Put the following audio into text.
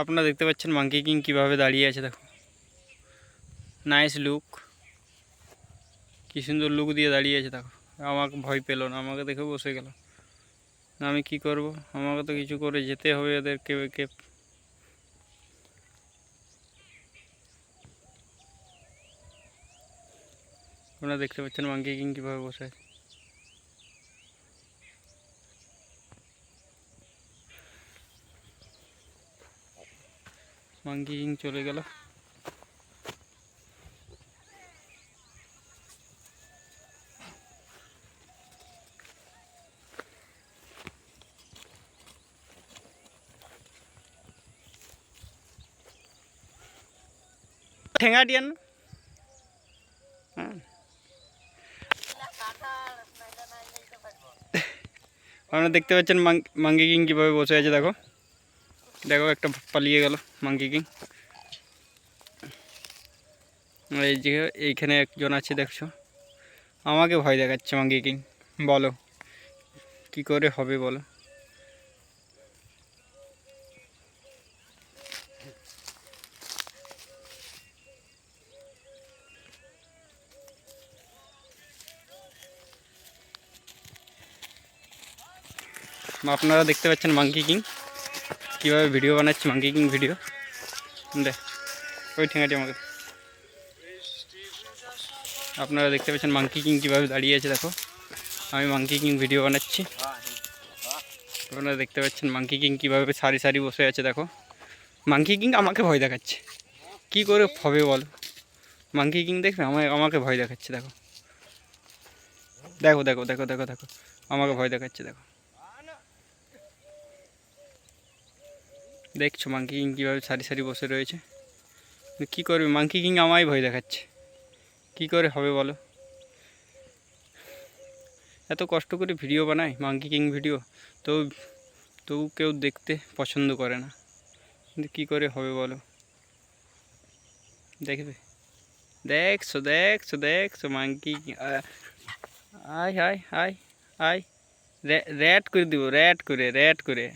আপনারা দেখতে পাচ্ছেন মাঙ্কি কিং কীভাবে দাঁড়িয়ে আছে, দেখো। নাইস লুক কি সুন্দর লুক দিয়ে দাঁড়িয়ে আছে, দেখো। আমাকে ভয় পেল না, আমাকে দেখে বসে গেল। আমি কি করব? আমাকে তো কিছু করে যেতে হবে এদেরকে কে আপনারা দেখতে পাচ্ছেন মাঙ্কি কিং কীভাবে বসে আছে। মাঙ্কি কিং চলে গেল। ঠেঙা দিয়ান হ্যাঁ আপনারা দেখতে পাচ্ছেন মাং- মাঙ্কি কিং কীভাবে বসে আছে দেখো। দেখো, একটা পালিয়ে গেল মাঙ্কি কিং এই যে এইখানে একজন আছে, দেখছ? আমাকে ভয় দেখাচ্ছে মাঙ্কি কিং বলো, কি করে হবে বলো? আপনারা দেখতে পাচ্ছেন মাঙ্কি কিং কীভাবে ভিডিও বানাচ্ছে মাঙ্কি কিং ভিডিও দেখ ওই ঠেঙাটি আমাকে আপনারা দেখতে পাচ্ছেন মাঙ্কি কিং কীভাবে দাঁড়িয়ে আছে, দেখো। আমি মাঙ্কি কিং ভিডিও বানাচ্ছি। আপনারা দেখতে পাচ্ছেন মাঙ্কি কিং কীভাবে সারি সারি বসে আছে, দেখো। মাঙ্কি কিং আমাকে ভয় দেখাচ্ছে। কি করে হবে বলো? মাঙ্কি কিং দেখবে আমাকে আমাকে ভয় দেখাচ্ছে, দেখো। দেখো দেখো দেখো দেখো দেখো। আমাকে ভয় দেখাচ্ছে, দেখো। দেখছ মাঙ্কি কিং কীভাবে সারি সারি বসে রয়েছে? কী করবে? মাঙ্কি কিং আমায় ভয় দেখাচ্ছে। কি করে হবে বলো? এত কষ্ট করে ভিডিও বানাই মাঙ্কি কিং ভিডিও তো তবু কেউ দেখতে পছন্দ করে না। কিন্তু কী করে হবে বলো? দেখবে? দেখছ দেখছ দেখছ মাঙ্কি আয় আয় আয় আয়। র্যাট করে দিব র্যাট করে র্যাট করে।